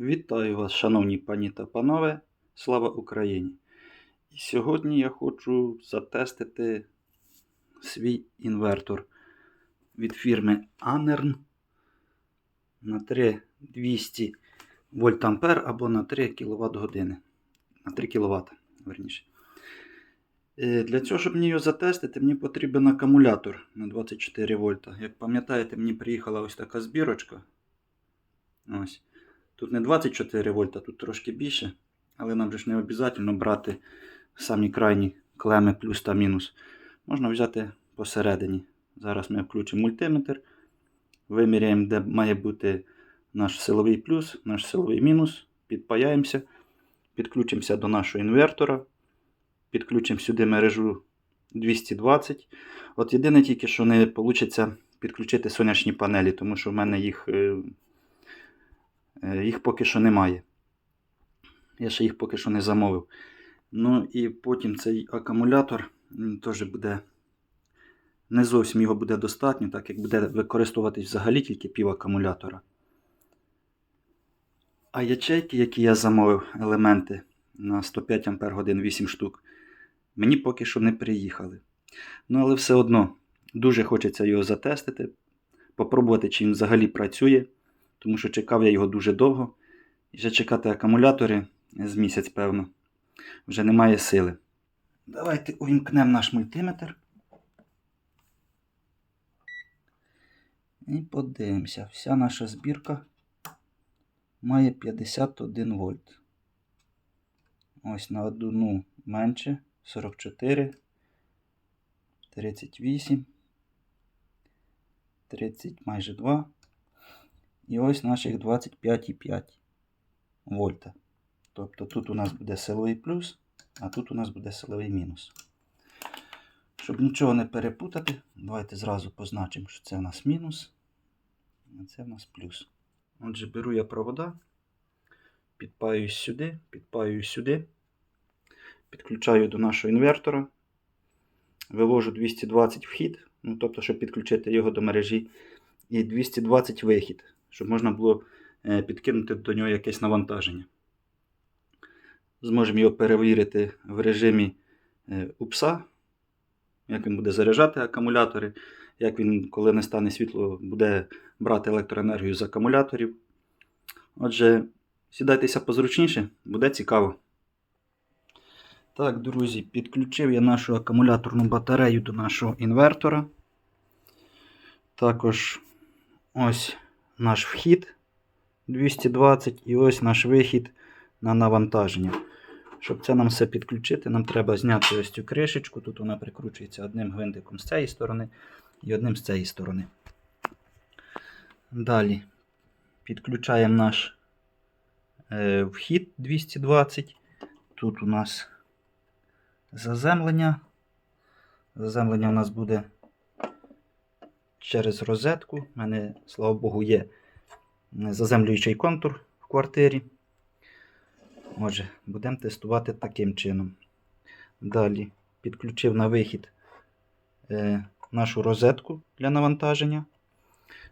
Вітаю вас, шановні пані та панове. Слава Україні! І сьогодні я хочу затестити свій інвертор від фірми Anern на 3200 вольт ампер або на 3 кВт години. На 3 кВт, верніше. Е, Для цього, щоб мені його затестити, мені потрібен акумулятор на 24 вольта. Як пам'ятаєте, мені приїхала ось така збірочка. Ось. Тут не 24 вольта, тут трошки більше, але нам же ж не обов'язково брати самі крайні клеми плюс та мінус. Можна взяти посередині. Зараз ми включимо мультиметр, виміряємо, де має бути наш силовий плюс, наш силовий мінус, підпаяємося, підключимося до нашого інвертора, підключимо сюди мережу 220. От єдине тільки, що не вийде підключити сонячні панелі, тому що в мене їх. Е, Їх поки що немає. Я ще їх поки що не замовив. Ну і потім цей акумулятор теж буде. Не зовсім його буде достатньо, так як буде використовуватись взагалі тільки пів акумулятора. А ячейки, які я замовив, елементи на 105 Ах 8 штук, мені поки що не приїхали. Ну, але все одно дуже хочеться його затестити, попробувати, чи він взагалі працює тому що чекав я його дуже довго. І вже чекати акумулятори з місяць, певно, вже немає сили. Давайте увімкнемо наш мультиметр. І подивимося, вся наша збірка має 51 вольт. Ось на одну менше 44, 38, 30 майже 2. І ось наших 25,5 вольта. Тобто тут у нас буде силовий плюс, а тут у нас буде силовий мінус. Щоб нічого не перепутати, давайте зразу позначимо, що це у нас мінус, а це у нас плюс. Отже, беру я провода, підпаюю сюди, підпаюю сюди, підключаю до нашого інвертора, вивожу 220 вхід, ну, тобто, щоб підключити його до мережі, і 220 вихід щоб можна було е, підкинути до нього якесь навантаження. Зможемо його перевірити в режимі е, УПСа, як він буде заряджати акумулятори, як він, коли не стане світло, буде брати електроенергію з акумуляторів. Отже, сідайтеся позручніше, буде цікаво. Так, друзі, підключив я нашу акумуляторну батарею до нашого інвертора. Також ось наш вхід 220 і ось наш вихід на навантаження. Щоб це нам все підключити, нам треба зняти ось цю кришечку. Тут вона прикручується одним гвинтиком з цієї сторони і одним з цієї сторони. Далі підключаємо наш е, вхід 220. Тут у нас заземлення. Заземлення у нас буде через розетку. У мене, слава Богу, є заземлюючий контур в квартирі. Отже, будемо тестувати таким чином. Далі підключив на вихід е, нашу розетку для навантаження,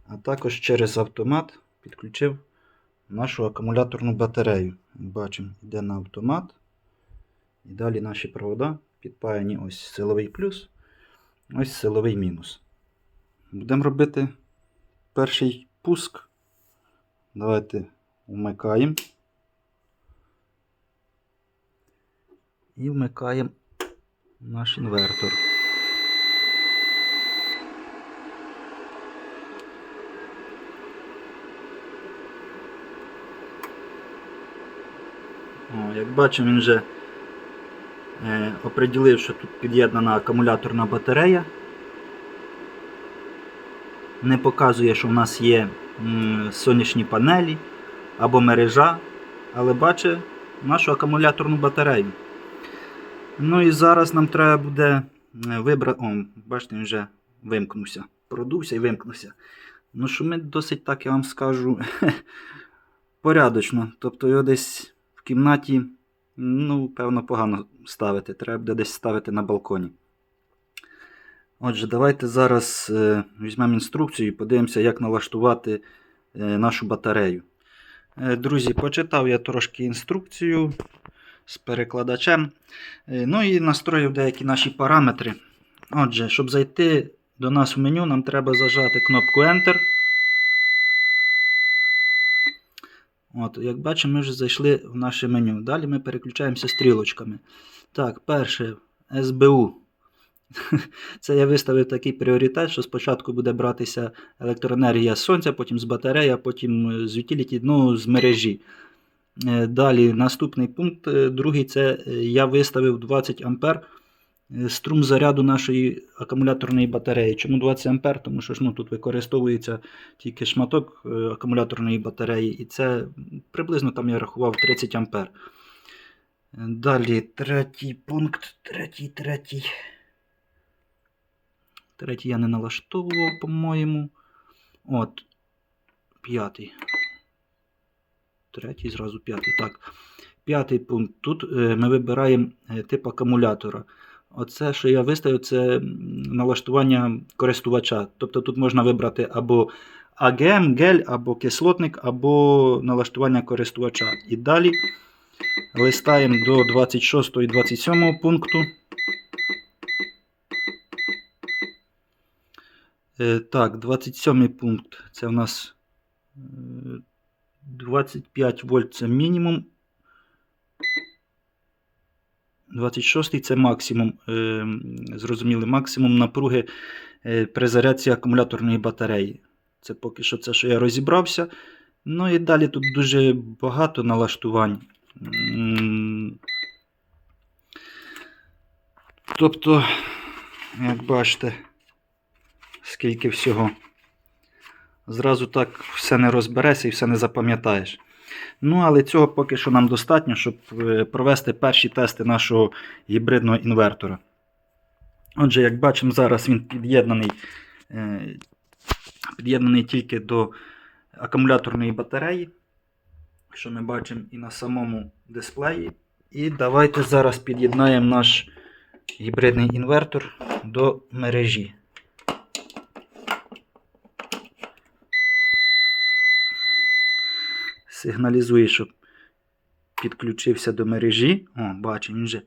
а також через автомат підключив нашу акумуляторну батарею. Бачимо, йде на автомат. І далі наші провода підпаяні ось силовий плюс, ось силовий мінус. Будемо робити перший пуск. Давайте вмикаємо. І вмикаємо наш інвертор. О, як бачимо, він вже е, оприділив, що тут під'єднана акумуляторна батарея не показує, що в нас є сонячні панелі або мережа, але бачить нашу акумуляторну батарею. Ну і зараз нам треба буде вибрати. О, бачите, він вже вимкнувся. Продувся і вимкнувся. Ну, що ми досить так, я вам скажу, порядочно. Тобто його десь в кімнаті, ну, певно, погано ставити. Треба буде десь ставити на балконі. Отже, давайте зараз е, візьмемо інструкцію і подивимося, як налаштувати е, нашу батарею. Е, Друзі, почитав я трошки інструкцію з перекладачем. Ну і настроїв деякі наші параметри. Отже, щоб зайти до нас в меню, нам треба зажати кнопку Enter. От, як бачимо, ми вже зайшли в наше меню. Далі ми переключаємося стрілочками. Так, перше СБУ. Це я виставив такий пріоритет, що спочатку буде братися електроенергія з сонця, потім з батареї, а потім е, з utility, ну, з мережі. Е, Далі наступний пункт, е, другий, це я виставив 20 А струм заряду нашої акумуляторної батареї. Чому 20 А? Тому що ж, ну, тут використовується тільки шматок акумуляторної батареї, і це приблизно там я рахував 30 А. Далі третій пункт, третій, третій. Третій я не налаштовував, по-моєму. От. П'ятий. Третій, зразу п'ятий. Так. П'ятий пункт. Тут е, ми вибираємо е, тип акумулятора. Оце, що я виставив, це налаштування користувача.Тобто тут можна вибрати або АГМ, гель, або кислотник, або налаштування користувача. І далі листаємо до 26 і 27 пункту. Так, 27 пункт. Це у нас е, 25 вольт це мінімум. 26 це максимум. е, Зрозуміли, максимум напруги е, при зарядці акумуляторної батареї. Це поки що це, що я розібрався. Ну і далі тут дуже багато налаштувань. Тобто, як бачите, скільки всього. Зразу так все не розберешся і все не запам'ятаєш. Ну, але цього поки що нам достатньо, щоб е, провести перші тести нашого гібридного інвертора. Отже, як бачимо, зараз він під'єднаний, е, під'єднаний тільки до акумуляторної батареї, що ми бачимо і на самому дисплеї. І давайте зараз під'єднаємо наш гібридний інвертор до мережі. Сигналізує, щоб підключився до мережі. О, бачимо, він вже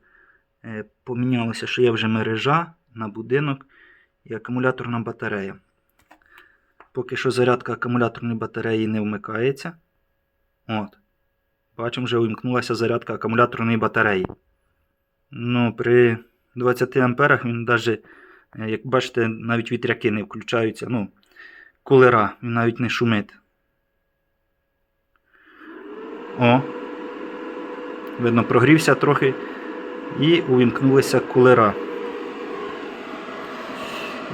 е, помінялося, що є вже мережа на будинок і акумуляторна батарея. Поки що зарядка акумуляторної батареї не вмикається. От. Бачимо, вже увімкнулася зарядка акумуляторної батареї. Ну, при 20 амперах він навіть, як бачите, навіть вітряки не включаються. Ну, кулера, він навіть не шумить. О. Видно, прогрівся трохи і увімкнулися кулера.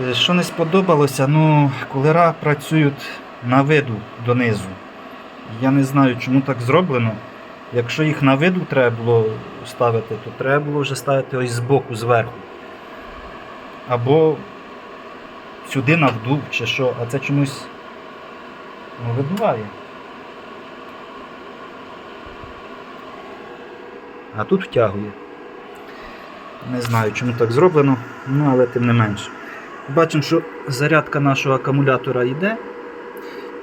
Е, Що не сподобалося, ну, кулера працюють на виду донизу. Я не знаю, чому так зроблено. Якщо їх на виду треба було ставити, то треба було вже ставити ось збоку, зверху. Або сюди на вдув чи що, а це чомусь ну, видуває. А тут втягує. Не знаю, чому так зроблено, ну але тим не менше. Бачимо, що зарядка нашого акумулятора йде.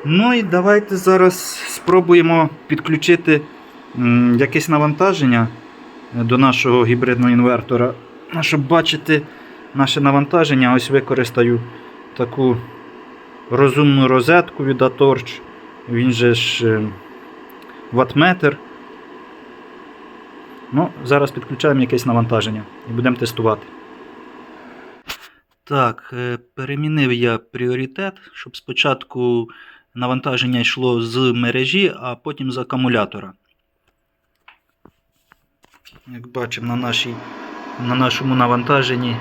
Ну і давайте зараз спробуємо підключити якесь навантаження до нашого гібридного інвертора. Щоб бачити наше навантаження, ось використаю таку розумну розетку від Atorch. Він же ж е, ватметр. Ну, зараз підключаємо якесь навантаження і будемо тестувати. Так, е, перемінив я пріоритет, щоб спочатку навантаження йшло з мережі, а потім з акумулятора. Як бачимо, на, нашій, на нашому навантаженні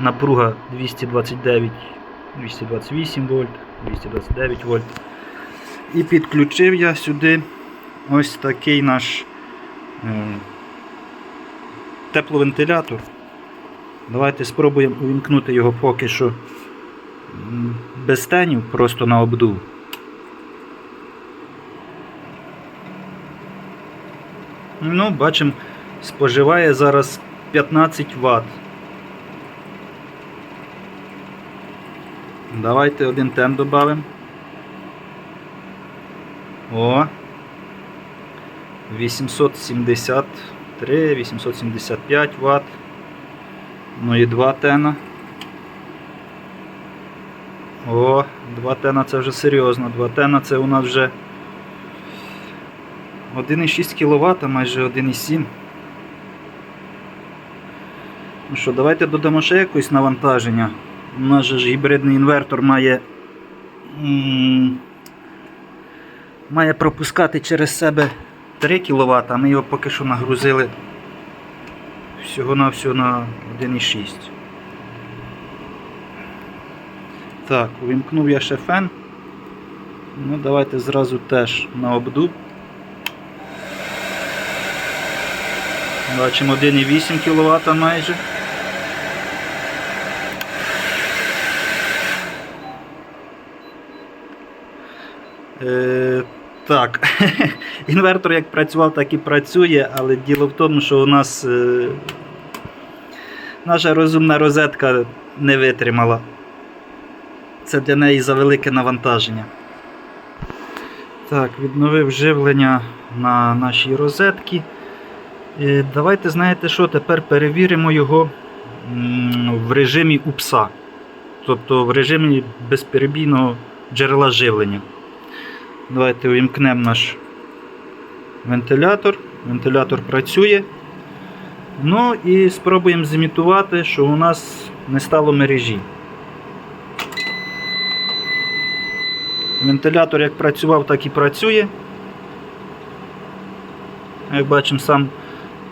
напруга 229, 228 вольт, 229 вольт. І підключив я сюди ось такий наш тепловентилятор. Давайте спробуємо увімкнути його поки що без тенів, просто на обдув. Ну, бачимо, споживає зараз 15 Вт. Давайте один тен додамо. О. 873, 875 Вт. Ну і 2 тена. О, 2 тена це вже серйозно. 2 тена це у нас вже 1,6 кВт, майже 1,7. Ну що, давайте додамо ще якось навантаження. У нас же ж гібридний інвертор має, має пропускати через себе 3 кВт, а ми його поки що нагрузили всього-навсього на 1,6. Так, увімкнув я ще фен. Ну, давайте зразу теж на обду. Бачимо 1,8 кВт майже. Е, так, інвертор як працював, так і працює, але діло в тому, що у нас е, наша розумна розетка не витримала. Це для неї за велике навантаження. Так, відновив живлення на нашій розетці. Е, Давайте, знаєте що, тепер перевіримо його в режимі УПСа. Тобто в режимі безперебійного джерела живлення. Давайте увімкнемо наш вентилятор. Вентилятор працює. Ну і спробуємо зімітувати, що у нас не стало мережі. Вентилятор як працював, так і працює. Як бачимо, сам,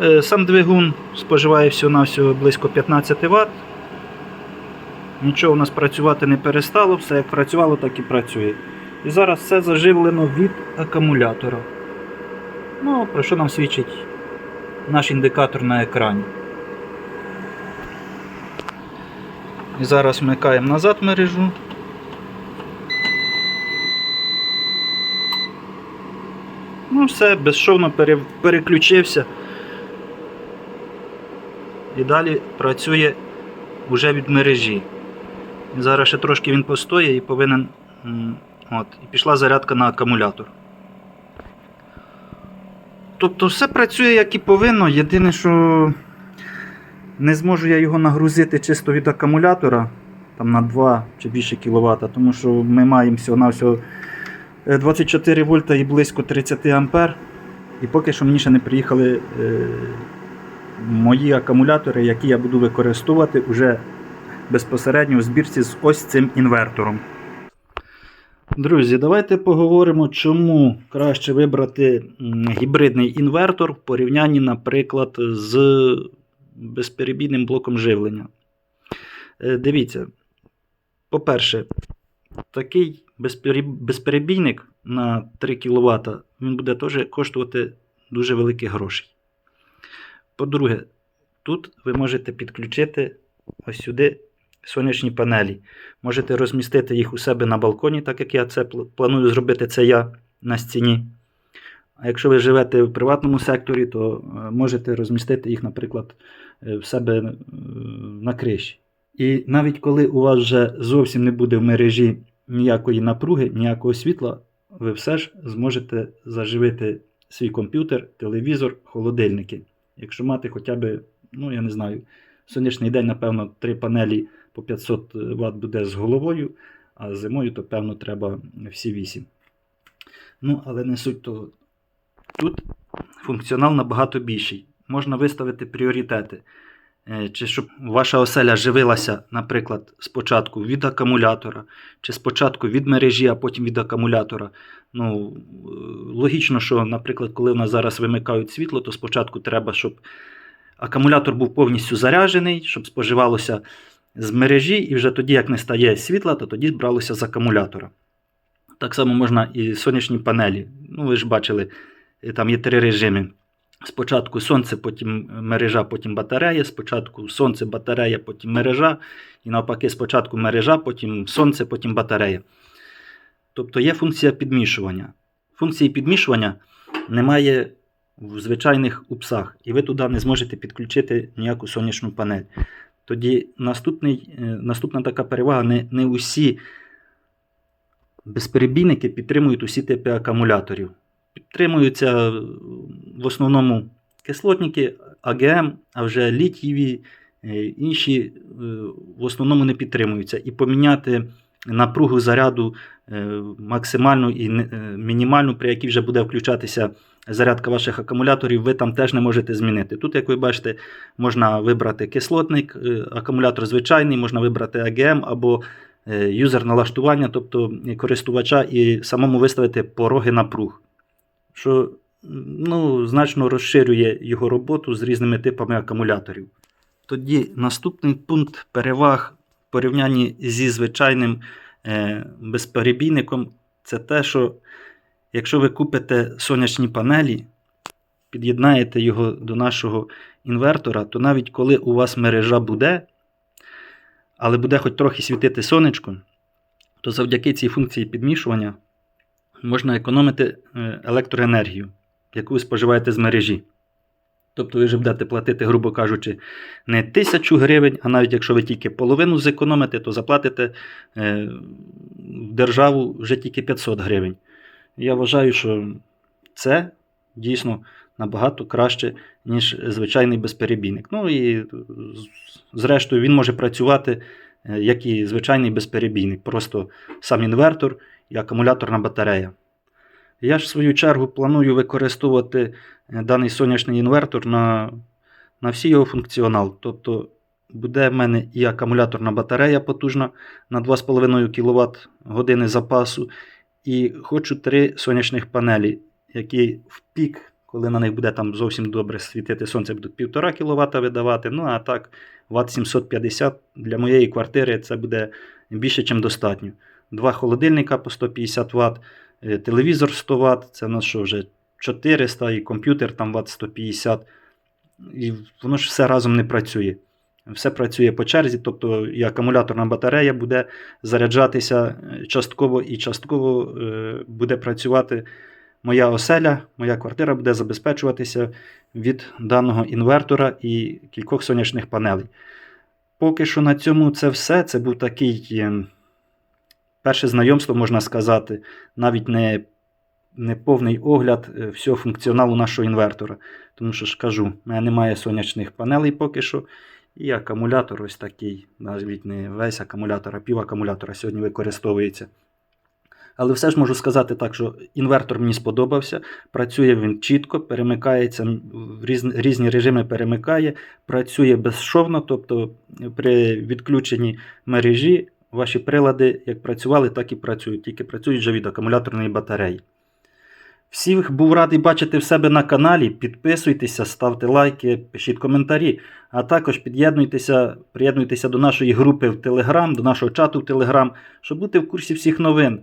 е, сам двигун споживає всього-навсього близько 15 Вт. Нічого у нас працювати не перестало, все як працювало, так і працює. І зараз все заживлено від акумулятора. Ну, про що нам свідчить наш індикатор на екрані. І зараз вмикаємо назад мережу. Ну, все, безшовно переключився. І далі працює вже від мережі. Зараз ще трошки він постоє і повинен. От, і пішла зарядка на акумулятор. Тобто все працює як і повинно. Єдине, що не зможу я його нагрузити чисто від акумулятора там, на 2 чи більше кВт, тому що ми маємо всього-навсього е, 24 вольта і близько 30 ампер. І поки що мені ще не приїхали е, мої акумулятори, які я буду використовувати уже безпосередньо у збірці з ось цим інвертором. Друзі, давайте поговоримо, чому краще вибрати гібридний інвертор в порівнянні, наприклад, з безперебійним блоком живлення. Е, Дивіться, по-перше, такий безперебійник на 3 кВт він буде теж коштувати дуже великих грошей. По-друге, тут ви можете підключити ось сюди сонячні панелі. Можете розмістити їх у себе на балконі, так як я це планую зробити це я на стіні. А якщо ви живете в приватному секторі, то е, можете розмістити їх, наприклад, е, в себе е, на криші. І навіть коли у вас вже зовсім не буде в мережі ніякої напруги, ніякого світла, ви все ж зможете заживити свій комп'ютер, телевізор, холодильники. Якщо мати хоча б, ну я не знаю, сонячний день, напевно, три панелі по 500 Вт буде з головою, а зимою, то певно, треба всі 8. Ну, але не суть того. Тут функціонал набагато більший. Можна виставити пріоритети. Е, Чи щоб ваша оселя живилася, наприклад, спочатку від акумулятора, чи спочатку від мережі, а потім від акумулятора. Ну, е, логічно, що, наприклад, коли в нас зараз вимикають світло, то спочатку треба, щоб акумулятор був повністю заряджений, щоб споживалося з мережі, і вже тоді, як не стає світла, то тоді бралося з акумулятора. Так само можна і сонячні панелі. Ну, ви ж бачили, е, там є три режими. Спочатку сонце, потім мережа, потім батарея. Спочатку сонце, батарея, потім мережа. І навпаки, спочатку мережа, потім сонце, потім батарея. Тобто є функція підмішування. Функції підмішування немає в звичайних упсах, і ви туди не зможете підключити ніяку сонячну панель. Тоді наступний, е, наступна така перевага: не, не усі безперебійники підтримують усі типи акумуляторів. Підтримуються е, в основному кислотники, АГМ, а вже літієві, е, інші в основному не підтримуються. І поміняти напругу заряду максимальну і мінімальну, при якій вже буде включатися зарядка ваших акумуляторів, ви там теж не можете змінити. Тут, як ви бачите, можна вибрати кислотник, е, акумулятор звичайний, можна вибрати АГМ або е, юзер налаштування, тобто користувача, і самому виставити пороги напруг, що ну, значно розширює його роботу з різними типами акумуляторів. Тоді наступний пункт переваг в порівнянні зі звичайним е, безперебійником це те, що якщо ви купите сонячні панелі, під'єднаєте його до нашого інвертора, то навіть коли у вас мережа буде, але буде хоч трохи світити сонечко, то завдяки цій функції підмішування можна економити е, електроенергію, яку ви споживаєте з мережі. Тобто ви вже будете платити, грубо кажучи, не тисячу гривень, а навіть якщо ви тільки половину зекономите, то заплатите е, в державу вже тільки 500 гривень. Я вважаю, що це дійсно набагато краще, ніж звичайний безперебійник. Ну і зрештою він може працювати е, як і звичайний безперебійник, просто сам інвертор і акумуляторна батарея. Я ж в свою чергу планую використовувати е, даний сонячний інвертор на, на всі його функціонал. Тобто буде в мене і акумуляторна батарея потужна на 2,5 кВт години запасу. І хочу три сонячних панелі, які в пік, коли на них буде там зовсім добре світити сонце, будуть 1,5 кВт видавати. Ну а так, Вт 750 для моєї квартири це буде більше, ніж достатньо. Два холодильника по 150 Вт, е, телевізор 100 Вт, це на що вже 400 і комп'ютер там Вт 150. І воно ж все разом не працює. Все працює по черзі, тобто і акумуляторна батарея буде заряджатися е, частково і частково е, буде працювати моя оселя, моя квартира буде забезпечуватися від даного інвертора і кількох сонячних панелей. Поки що на цьому це все. Це був такий е, перше знайомство, можна сказати, навіть не, повний огляд всього функціоналу нашого інвертора. Тому що ж кажу, в мене немає сонячних панелей поки що. І акумулятор ось такий, навіть не весь акумулятор, а пів акумулятора сьогодні використовується. Але все ж можу сказати так, що інвертор мені сподобався, працює він чітко, перемикається різні, різні режими перемикає, працює безшовно, тобто при відключенні мережі ваші прилади як працювали, так і працюють, тільки працюють вже від акумуляторної батареї. Всіх був радий бачити в себе на каналі. Підписуйтеся, ставте лайки, пишіть коментарі, а також під'єднуйтеся, приєднуйтеся до нашої групи в Телеграм, до нашого чату в Телеграм, щоб бути в курсі всіх новин.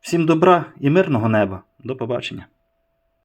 Всім добра і мирного неба. До побачення.